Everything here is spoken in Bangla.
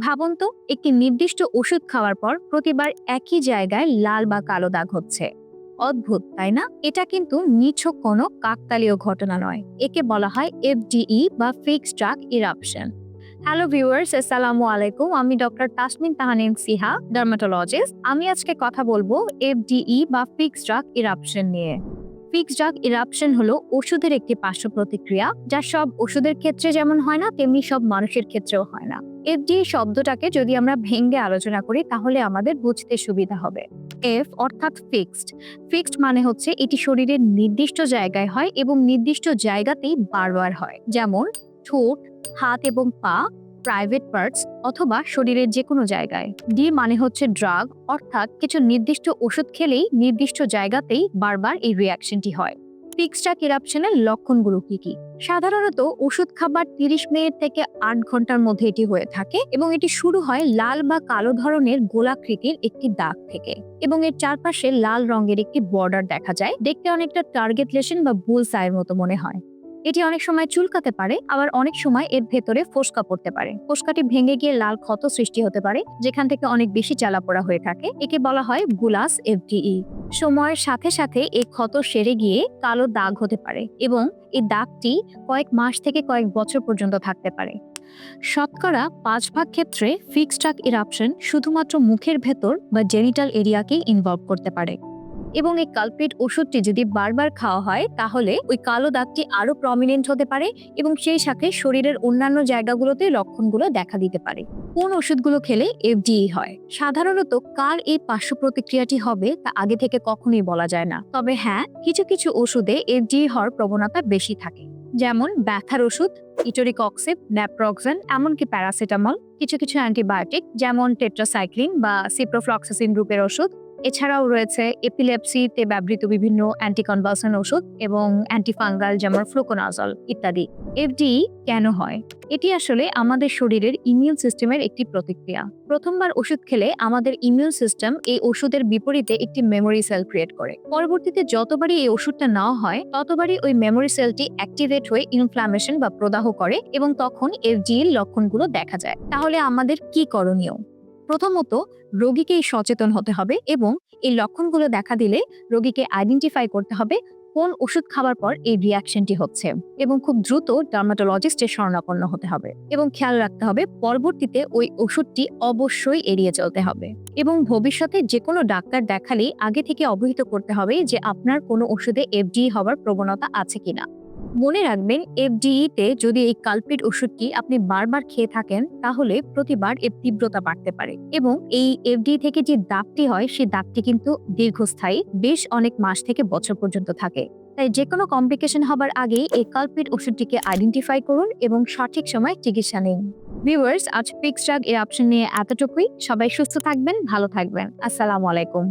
ভাবুন তো, একটি নির্দিষ্ট ওষুধ খাওয়ার পর প্রতিবার একই জায়গায় লাল বা কালো দাগ হচ্ছে। অদ্ভুত, তাই না? এটা কিন্তু নিছক কোনো কাকতালীয় ঘটনা নয়। একে বলা হয় এফডিই বা fix drug eruption. Hello viewers, আসসালামু আলাইকুম। আমি ডক্টর তাসমিন তাহানিম সিহা, ডার্মাটোলজিস্ট। আমি আজকে কথা বলব এফডিই বা ফিক্স ড্রাগ ইরাপশন নিয়ে। ফিক্স ড্রাগ ইরাপশন হলো ওষুধের একটি পার্শ্ব প্রতিক্রিয়া যা সব ওষুধের ক্ষেত্রে যেমন হয় না, তেমনি সব মানুষের ক্ষেত্রেও হয় না। এফডিএ শব্দটাকে যদি আমরা ভেঙ্গে আলোচনা করি, তাহলে আমাদের বুঝতে সুবিধা হবে। এফ অর্থাৎ ফিক্সড ফিক্সড মানে হচ্ছে এটি শরীরের নির্দিষ্ট জায়গায় হয় এবং নির্দিষ্ট জায়গাতেই বারবার হয়। যেমন ঠোঁট, হাত এবং পা প্রাইভেট পার্টস অথবা শরীরের যে কোনো জায়গায়। ডি মানে হচ্ছে ড্রাগ অর্থাৎ কিছু নির্দিষ্ট ওষুধ খেলেই নির্দিষ্ট জায়গাতেই বারবার এই রিয়াকশনটি হয়। ফিক্সড্রাগ ইরাপশনের লক্ষণগুলো কি কি? সাধারণত ওষুধ খাবার তিরিশ মিনিট থেকে আট ঘণ্টার মধ্যে এটি হয়ে থাকে এবং এটি শুরু হয় লাল বা কালো ধরনের গোলাকৃতির একটি দাগ থেকে এবং এর চারপাশে লাল রঙের একটি বর্ডার দেখা যায়। দেখতে অনেকটা টার্গেট লেশন বা বুল সাইয়ের মতো মনে হয়। এটি অনেক সময় চুলকাতে পারে, আবার অনেক সময় এর ভেতরে ফোসকা পড়তে পারে। ফোসকাটি ভেঙে গিয়ে লাল ক্ষত সৃষ্টি হতে পারে, যেখান থেকে অনেক বেশি জ্বালাপোড়া হয়ে থাকে। একে বলা হয় বুলাস এফডিই। সময়ের সাথে সাথে এই ক্ষত সেরে গিয়ে কালো দাগ হতে পারে এবং এই দাগটি কয়েক মাস থেকে কয়েক বছর পর্যন্ত থাকতে পারে। শতকরা পাঁচ ভাগ ক্ষেত্রে ফিক্সড ইরাপশন শুধুমাত্র মুখের ভেতর বা জেনিটাল এরিয়াকেই ইনভলভ করতে পারে। এবং এই কালপ্রিট ওষুধটি যদি বারবার খাওয়া হয়, তাহলে ওই কালো দাগটি আরও প্রমিনেন্ট হতে পারে এবং সেই সাথে শরীরের অন্যান্য জায়গাগুলোতে লক্ষণগুলো দেখা দিতে পারে। কোন ওষুধগুলো খেলে এফডিই হয়? সাধারণত কার এই পার্শ্ব প্রতিক্রিয়াটি হবে তা আগে থেকে কখনোই বলা যায় না। তবে হ্যাঁ কিছু কিছু ওষুধে এফডিই হওয়ার প্রবণতা বেশি থাকে। যেমন ব্যথার ওষুধ ইটোরিক অক্সিপ ন্যাপ্রক্সেন, এমনকি প্যারাসিটামল, কিছু কিছু অ্যান্টিবায়োটিক, যেমন টেট্রাসাইক্লিন বা সিপ্রোফ্লক্সাসিন গ্রুপের ওষুধ এছাড়াও রয়েছে এপিলেপসিতে ব্যবহৃত বিভিন্ন অ্যান্টিকনভালসেন ওষুধ এবং অ্যান্টিফাঙ্গাল যেমন ফ্লোকোনাজল ইত্যাদি। এফডি কেন হয়? এটি আসলে আমাদের শরীরের ইমিউন সিস্টেমের একটি প্রতিক্রিয়া। প্রথমবার ওষুধ খেলে আমাদের ইমিউন সিস্টেম এই ওষুধের বিপরীতে একটি মেমোরি সেল ক্রিয়েট করে। পরবর্তীতে যতবারই এই ওষুধটা নেওয়া হয়, ততবারই ওই মেমোরি সেলটি অ্যাক্টিভেট হয়ে ইনফ্লামেশন বা প্রদাহ করে এবং তখন এফডি এর লক্ষণগুলো দেখা যায়। তাহলে আমাদের কি করণীয়? প্রথমত রোগীকেই সচেতন হতে হবে এবং এই লক্ষণগুলো দেখা দিলে রোগীকে আইডেন্টিফাই করতে হবে কোন ওষুধ খাওয়ার পর এই রিয়াকশনটি হচ্ছে এবং খুব দ্রুত ডার্মাটোলজিস্টের শরণাপন্ন হতে হবে এবং খেয়াল রাখতে হবে পরবর্তীতে ওই ওষুধটি অবশ্যই এড়িয়ে চলতে হবে এবং ভবিষ্যতে যে কোনো ডাক্তার দেখালেই আগে থেকে অবহিত করতে হবে যে আপনার কোনো ওষুধে এফডি হওয়ার প্রবণতা আছে কিনা। মনে রাখবেন এফডিইতে যদি এই কালপিট ওষুধটি আপনি বারবার খেয়ে থাকেন, তাহলে প্রতিবার এর তীব্রতা বাড়তে পারে এবং এই এফডি থেকে যে দাগটি হয় সেই দাগটি কিন্তু দীর্ঘস্থায়ী, বেশ অনেক মাস থেকে বছর পর্যন্ত থাকে। তাই যে কোনো কমপ্লিকেশন হবার আগে এই কালপিট ওষুধটিকে আইডেন্টিফাই করুন এবং সঠিক সময় চিকিৎসা নিন। ভিউয়ার্স আজ ফিক্স ড্রাগ এর অপশন নিয়ে এতটুকুই। সবাই সুস্থ থাকবেন, ভালো থাকবেন। আসসালামু আলাইকুম।